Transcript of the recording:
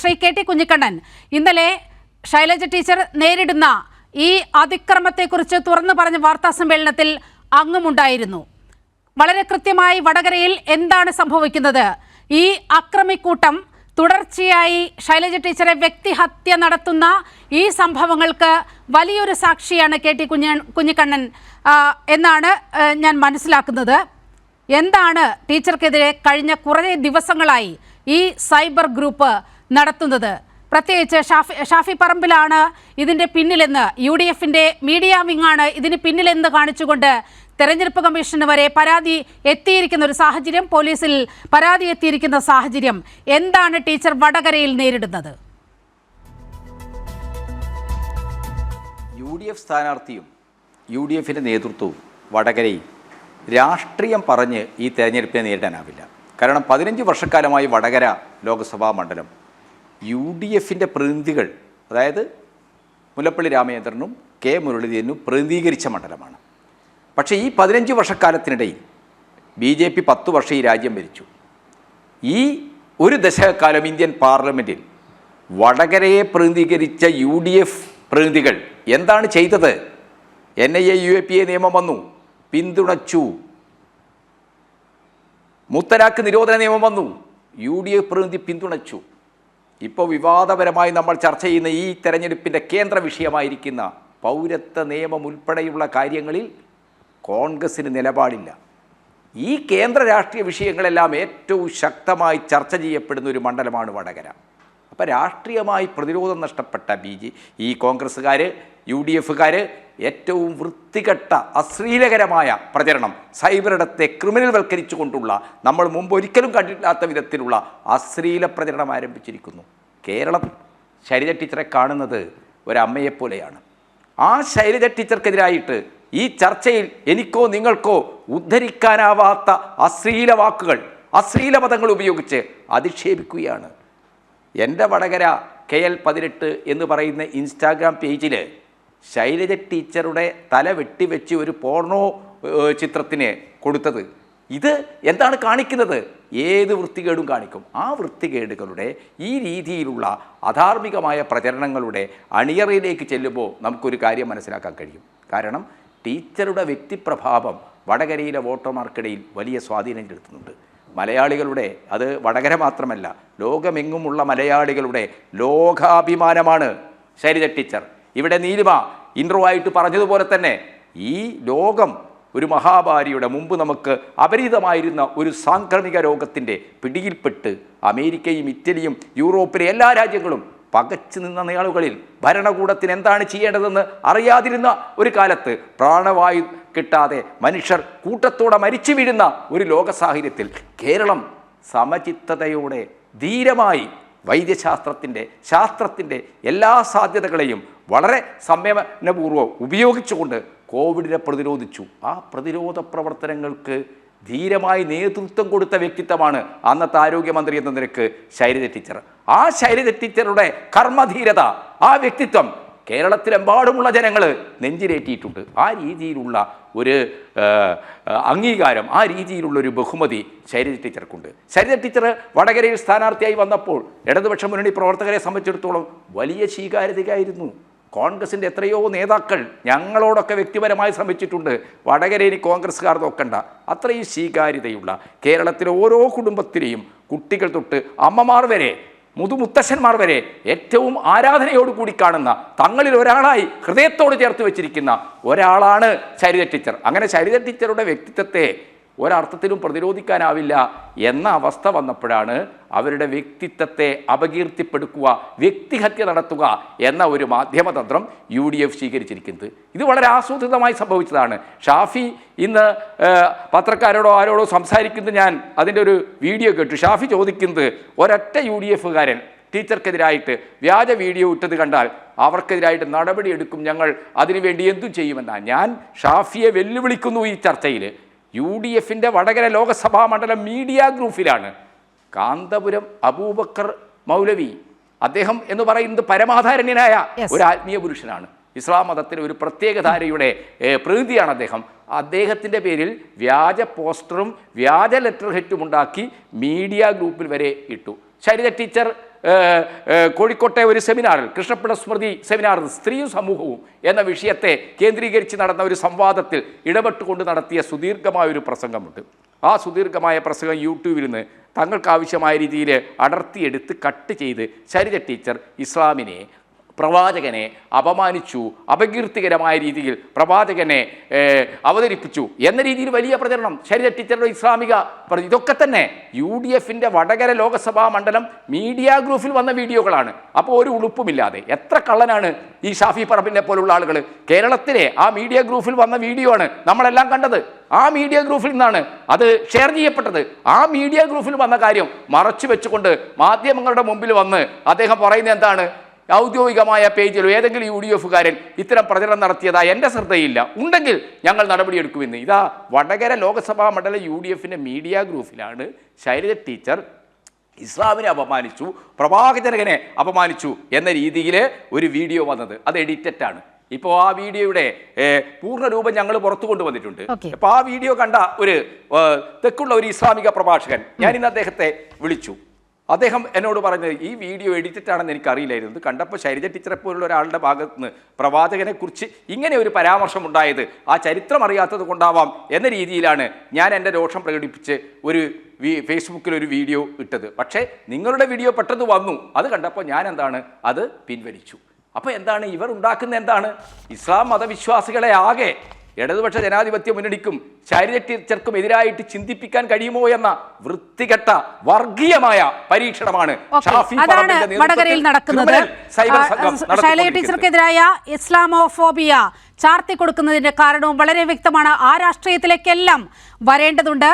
Shri K T Kunhikannan. ഇന്നലെ Shailaja teacher നേരിടുന്ന ഈ അതിക്രമത്തെക്കുറിച്ച് തുറന്നു പറഞ്ഞ വാർത്താ സമ്മേളനത്തിൽ അങ്ങുമുണ്ടായിരുന്നു. വളരെ കൃത്യമായി വടകരയിൽ എന്താണ് സംഭവിക്കുന്നത്? ഈ അക്രമിക്കൂട്ടം തുടർച്ചയായി ശൈലജ ടീച്ചറെ വ്യക്തിഹത്യ നടത്തുന്ന ഈ സംഭവങ്ങൾക്ക് വലിയൊരു സാക്ഷിയാണ് കെ ടി കുഞ്ഞ കുഞ്ഞിക്കണ്ണൻ. എന്നാണ് ഞാൻ മനസ്സിലാക്കുന്നത്. എന്താണ് ടീച്ചർക്കെതിരെ കഴിഞ്ഞ കുറേ ദിവസങ്ങളായി ഈ സൈബർ ഗ്രൂപ്പ് നടത്തുന്നത്. പ്രത്യേകിച്ച് ഷാഫി ഷാഫി പറമ്പിലാണ് ഇതിന്റെ പിന്നിലെന്ന് യു ഡി എഫിന്റെ മീഡിയ വിങ്ങാണ് ഇതിന് പിന്നിലെന്ന് കാണിച്ചുകൊണ്ട് തെരഞ്ഞെടുപ്പ് കമ്മീഷന് വരെ പരാതി എത്തിയിരിക്കുന്ന ഒരു സാഹചര്യം പോലീസിൽ പരാതി എത്തിയിരിക്കുന്ന സാഹചര്യം എന്താണ് ടീച്ചർ വടകരയിൽ നേരിടുന്നത്? യു ഡി എഫ് സ്ഥാനാർത്ഥിയും യു ഡി എഫിന്റെ നേതൃത്വവും വടകരയിൽ രാഷ്ട്രീയം പറഞ്ഞ് ഈ തെരഞ്ഞെടുപ്പിനെ നേരിടാനാവില്ല. കാരണം പതിനഞ്ച് വർഷക്കാലമായി വടകര ലോക്സഭാ മണ്ഡലം യു ഡി എഫിന്റെ പ്രതിനിധികൾ അതായത് മുല്ലപ്പള്ളി രാമചന്ദ്രനും കെ മുരളീധരനും പ്രതിനിധീകരിച്ച മണ്ഡലമാണ്. പക്ഷേ ഈ പതിനഞ്ച് വർഷക്കാലത്തിനിടയിൽ ബി ജെ പി പത്ത് വർഷം ഈ രാജ്യം ഭരിച്ചു. ഈ ഒരു ദശകക്കാലം ഇന്ത്യൻ പാർലമെന്റിൽ വടകരയെ പ്രതിനിധീകരിച്ച യു ഡി എഫ് പ്രതിനിധികൾ എന്താണ് ചെയ്തത്? N I A U A P A നിയമം വന്നു പിന്തുണച്ചു. മുത്തലാഖ് നിരോധന നിയമം വന്നു യു ഡി എഫ് പ്രതിനിധി പിന്തുണച്ചു. ഇപ്പോൾ വിവാദപരമായി നമ്മൾ ചർച്ച ചെയ്യുന്ന ഈ തെരഞ്ഞെടുപ്പിന്റെ കേന്ദ്ര വിഷയമായിരിക്കുന്ന പൗരത്വ നിയമം ഉൾപ്പെടെയുള്ള കാര്യങ്ങളിൽ കോൺഗ്രസിന് നിലപാടില്ല. ഈ കേന്ദ്ര രാഷ്ട്രീയ വിഷയങ്ങളെല്ലാം ഏറ്റവും ശക്തമായി ചർച്ച ചെയ്യപ്പെടുന്ന ഒരു മണ്ഡലമാണ് വടകര. അപ്പോൾ രാഷ്ട്രീയമായി പ്രതിരോധം നഷ്ടപ്പെട്ട ബി ജെ ഈ കോൺഗ്രസ്സുകാർ യു ഡി എഫുകാർ ഏറ്റവും വൃത്തികെട്ട അശ്ലീലകരമായ പ്രചരണം സൈബറിടത്തെ ക്രിമിനൽ വൽക്കരിച്ചുകൊണ്ടുള്ള നമ്മൾ മുമ്പ് ഒരിക്കലും കണ്ടിട്ടില്ലാത്ത വിധത്തിലുള്ള അശ്ലീല പ്രചരണം ആരംഭിച്ചിരിക്കുന്നു. കേരളം ശൈലജ ടീച്ചറെ കാണുന്നത് ഒരമ്മയെപ്പോലെയാണ് ആ ശൈലജ ടീച്ചർക്കെതിരായിട്ട് ഈ ചർച്ചയിൽ എനിക്കോ നിങ്ങൾക്കോ ഉദ്ധരിക്കാനാവാത്ത അശ്ലീല വാക്കുകൾ അശ്ലീല പദങ്ങൾ ഉപയോഗിച്ച് അധിക്ഷേപിക്കുകയാണ്. എന്റെ വടകര കെ എൽ പതിനെട്ട് എന്ന് പറയുന്ന ഇൻസ്റ്റാഗ്രാം പേജിൽ ശൈലജ ടീച്ചറുടെ തല വെട്ടിവെച്ച് ഒരു പോർണോ ചിത്രത്തിന് കൊടുത്തത്. ഇത് എന്താണ് കാണിക്കുന്നത്? ഏത് വൃത്തികേടും കാണിക്കും. ആ വൃത്തികേടുകളുടെ ഈ രീതിയിലുള്ള അധാർമികമായ പ്രചരണങ്ങളുടെ അണിയറയിലേക്ക് ചെല്ലുമ്പോൾ നമുക്കൊരു കാര്യം മനസ്സിലാക്കാൻ കഴിയും. കാരണം ടീച്ചറുടെ വ്യക്തിപ്രഭാവം വടകരയിലെ വോട്ടർമാർക്കിടയിൽ വലിയ സ്വാധീനം ചെലുത്തുന്നുണ്ട്. മലയാളികളുടെ അത് വടകര മാത്രമല്ല ലോകമെങ്ങുമുള്ള മലയാളികളുടെ ലോകാഭിമാനമാണ്. ശൈലജ ടീച്ചർ. ഇവിടെ നീലിമ ഇൻട്രോ ആയിട്ട് പറഞ്ഞതുപോലെ തന്നെ ഈ ലോകം ഒരു മഹാഭാരിയുടെ മുമ്പ് നമുക്ക് അപരിതമായിരുന്ന ഒരു സാംക്രമിക രോഗത്തിന്റെ പിടിയിൽപ്പെട്ട് അമേരിക്കയും ഇറ്റലിയും യൂറോപ്പിലെ എല്ലാ രാജ്യങ്ങളും പകച്ചു നിന്ന നാളുകളിൽ ഭരണകൂടത്തിന് എന്താണ് ചെയ്യേണ്ടതെന്ന് അറിയാതിരുന്ന ഒരു കാലത്ത് പ്രാണവായു കിട്ടാതെ മനുഷ്യർ കൂട്ടത്തോടെ മരിച്ചു വീഴുന്ന ഒരു ലോക സാഹചര്യത്തിൽ കേരളം സമചിത്തതയോടെ ധീരമായി വൈദ്യശാസ്ത്രത്തിന്റെ ശാസ്ത്രത്തിന്റെ എല്ലാ സാധ്യതകളെയും വളരെ സംയമനപൂർവം ഉപയോഗിച്ചുകൊണ്ട് കോവിഡിനെ പ്രതിരോധിച്ചു. ആ പ്രതിരോധ പ്രവർത്തനങ്ങൾക്ക് ധീരമായി നേതൃത്വം കൊടുത്ത വ്യക്തിത്വമാണ് അന്നത്തെ ആരോഗ്യമന്ത്രി എന്ന നിരക്ക് ശൈലജ ടീച്ചർ. ആ ശൈലജ ടീച്ചറുടെ കർമ്മധീരത ആ വ്യക്തിത്വം കേരളത്തിലെമ്പാടുമുള്ള ജനങ്ങൾ നെഞ്ചിലേറ്റിയിട്ടുണ്ട് ആ രീതിയിലുള്ള ഒരു അംഗീകാരം ആ രീതിയിലുള്ള ഒരു ബഹുമതി ശൈലജ ടീച്ചർക്കുണ്ട്. ശൈലജ ടീച്ചർ വടകരയിൽ സ്ഥാനാർത്ഥിയായി വന്നപ്പോൾ ഇടതുപക്ഷ മുന്നണി പ്രവർത്തകരെ സംബന്ധിച്ചിടത്തോളം വലിയ സ്വീകാര്യതയായിരുന്നു. കോൺഗ്രസിന്റെ എത്രയോ നേതാക്കൾ ഞങ്ങളോടൊക്കെ വ്യക്തിപരമായി ശ്രമിച്ചിട്ടുണ്ട്. വടകരയിൽ കോൺഗ്രസ്സുകാർ നോക്കണ്ട. അത്രയും സ്വീകാര്യതയുള്ള കേരളത്തിലെ ഓരോ കുടുംബത്തിലെയും കുട്ടികൾ തൊട്ട് അമ്മമാർ വരെ മുതുമുത്തശ്ശന്മാർ വരെ ഏറ്റവും ആരാധനയോടുകൂടി കാണുന്ന തങ്ങളിൽ ഒരാളായി ഹൃദയത്തോട് ചേർത്ത് വെച്ചിരിക്കുന്ന ഒരാളാണ് ശരിത ടീച്ചർ. അങ്ങനെ ശരിത ടീച്ചറുടെ വ്യക്തിത്വത്തെ ഒരർത്ഥത്തിലും പ്രതിരോധിക്കാനാവില്ല എന്ന അവസ്ഥ വന്നപ്പോഴാണ് അവരുടെ വ്യക്തിത്വത്തെ അപകീർത്തിപ്പെടുക്കുക വ്യക്തിഹത്യ നടത്തുക എന്ന ഒരു മാധ്യമതന്ത്രം യു ഡി എഫ് സ്വീകരിച്ചിരിക്കുന്നത്. ഇത് വളരെ ആസൂത്രിതമായി സംഭവിച്ചതാണ്. ഷാഫി ഇന്ന് പത്രക്കാരോടോ ആരോടോ സംസാരിക്കുന്നത് ഞാൻ അതിന്റെ ഒരു വീഡിയോ കേട്ടു. ഷാഫി ചോദിക്കുന്നത് ഒരൊറ്റ യു ഡി എഫുകാരൻ ടീച്ചർക്കെതിരായിട്ട് വ്യാജ വീഡിയോ ഇട്ടത് കണ്ടാൽ അവർക്കെതിരായിട്ട് നടപടിയെടുക്കും ഞങ്ങൾ അതിനുവേണ്ടി എന്തും ചെയ്യുമെന്നാണ് ഞാൻ ഷാഫിയെ വെല്ലുവിളിക്കുന്നു ഈ ചർച്ചയിൽ. യു ഡി എഫിന്റെ വടകര ലോകസഭാ മണ്ഡലം മീഡിയ ഗ്രൂപ്പിലാണ്. കാന്തപുരം അബൂബക്കർ മൗലവി. അദ്ദേഹം എന്ന് പറയുന്നത് പരമാധാരണ്യനായ ഒരു ആത്മീയ പുരുഷനാണ്. ഇസ്ലാം മതത്തിലെ ഒരു പ്രത്യേകധാരയുടെ പ്രതിനിധിയാണ് അദ്ദേഹം. അദ്ദേഹത്തിന്റെ പേരിൽ വ്യാജ പോസ്റ്ററും വ്യാജ ലെറ്റർ ഹെറ്റും ഉണ്ടാക്കി മീഡിയ ഗ്രൂപ്പിൽ വരെ ഇട്ടു. ശരിത ടീച്ചർ കോഴിക്കോട്ടെ ഒരു സെമിനാറിൽ കൃഷ്ണപ്പിള്ള സ്മൃതി സെമിനാറിൽ സ്ത്രീയും സമൂഹവും എന്ന വിഷയത്തെ കേന്ദ്രീകരിച്ച് നടന്ന ഒരു സംവാദത്തിൽ ഇടപെട്ടുകൊണ്ട് നടത്തിയ സുദീർഘമായ ഒരു പ്രസംഗമുണ്ട്. ആ സുദീർഘമായ പ്രസംഗം യൂട്യൂബിൽ നിന്ന് തങ്ങൾക്ക് ആവശ്യമായ രീതിയിൽ അടർത്തിയെടുത്ത് കട്ട് ചെയ്ത് ശരിത ടീച്ചർ ഇസ്ലാമിനെ പ്രവാചകനെ അപമാനിച്ചു അപകീർത്തികരമായ രീതിയിൽ പ്രവാചകനെ അവതരിപ്പിച്ചു എന്ന രീതിയിൽ വലിയ പ്രചരണം. ശരീര ടീച്ചറുടെ ഇസ്ലാമിക ഇതൊക്കെ തന്നെ യു ഡി എഫിന്റെ വടകര ലോകസഭാ മണ്ഡലം മീഡിയ ഗ്രൂപ്പിൽ വന്ന വീഡിയോകളാണ്. അപ്പോൾ ഒരു ഉളുപ്പുമില്ലാതെ എത്ര കള്ളനാണ് ഈ ഷാഫി പറമ്പിനെ പോലുള്ള ആളുകൾ കേരളത്തിലെ ആ മീഡിയ ഗ്രൂപ്പിൽ വന്ന വീഡിയോ ആണ് നമ്മളെല്ലാം കണ്ടത്. ആ മീഡിയ ഗ്രൂപ്പിൽ നിന്നാണ് അത് ഷെയർ ചെയ്യപ്പെട്ടത്. ആ മീഡിയ ഗ്രൂപ്പിൽ വന്ന കാര്യം മറച്ചു വെച്ചുകൊണ്ട് മാധ്യമങ്ങളുടെ മുമ്പിൽ വന്ന് അദ്ദേഹം പറയുന്നത് എന്താണ്? ഔദ്യോഗികമായ പേജിലോ ഏതെങ്കിലും യു ഡി എഫുകാരൻ ഇത്തരം പ്രചരണം നടത്തിയതായി എന്റെ ശ്രദ്ധയില്ല. ഉണ്ടെങ്കിൽ ഞങ്ങൾ നടപടിയെടുക്കുമെന്ന്. ഇതാ വടകര ലോക്സഭാ മണ്ഡലം യു ഡി എഫിന്റെ മീഡിയ ഗ്രൂപ്പിലാണ് ശൈലജ ടീച്ചർ ഇസ്ലാമിനെ അപമാനിച്ചു പ്രവാചകനെ അപമാനിച്ചു എന്ന രീതിയിൽ ഒരു വീഡിയോ വന്നത്. അത് എഡിറ്റഡ് ആണ്. ഇപ്പോൾ ആ വീഡിയോയുടെ പൂർണ പൂർണരൂപം ഞങ്ങൾ പുറത്തു കൊണ്ടുവന്നിട്ടുണ്ട്. അപ്പോൾ ആ വീഡിയോ കണ്ട ഒരു തെക്കുള്ള ഒരു ഇസ്ലാമിക പ്രഭാഷകൻ ഞാൻ ഇന്ന് അദ്ദേഹത്തെ വിളിച്ചു. അദ്ദേഹം എന്നോട് പറഞ്ഞത് ഈ വീഡിയോ എഡിറ്റഡ് ആണെന്ന് എനിക്ക് അറിയില്ലായിരുന്നു ഇത് കണ്ടപ്പോൾ ശൈലജ ടീച്ചറെ പോലുള്ള ഒരാളുടെ ഭാഗത്ത് നിന്ന് പ്രവാചകനെ കുറിച്ച് ഇങ്ങനെ ഒരു പരാമർശം ഉണ്ടായത് ആ ചരിത്രം അറിയാത്തത് കൊണ്ടാവാം എന്ന രീതിയിലാണ് ഞാൻ എന്റെ രോഷം പ്രകടിപ്പിച്ച് ഒരു ഫേസ്ബുക്കിൽ ഒരു വീഡിയോ ഇട്ടത്. പക്ഷേ നിങ്ങളുടെ വീഡിയോ പെട്ടെന്ന് വന്നു. അത് കണ്ടപ്പോൾ ഞാൻ എന്താണ്? അത് പിൻവലിച്ചു. അപ്പോൾ എന്താണ്? ഇവർ ഉണ്ടാക്കുന്ന എന്താണ്? ഇസ്ലാം മതവിശ്വാസികളെ ആകെ ഇടതുപക്ഷ ജനാധിപത്യ മുന്നണിക്കും ശൈലജ ടീച്ചർക്കും എതിരായിട്ട് ചിന്തിപ്പിക്കാൻ കഴിയുമോ എന്ന വൃത്തികെട്ട വർഗീയമായ പരീക്ഷണമാണ് വടകരയിൽ നടക്കുന്നത്. ശൈലജ ടീച്ചർക്കെതിരായ ഇസ്ലാമോഫോബിയ ചാർത്തി കൊടുക്കുന്നതിന്റെ കാരണവും വളരെ വ്യക്തമാണ്. ആ രാഷ്ട്രീയത്തിലേക്കെല്ലാം വരേണ്ടതുണ്ട്.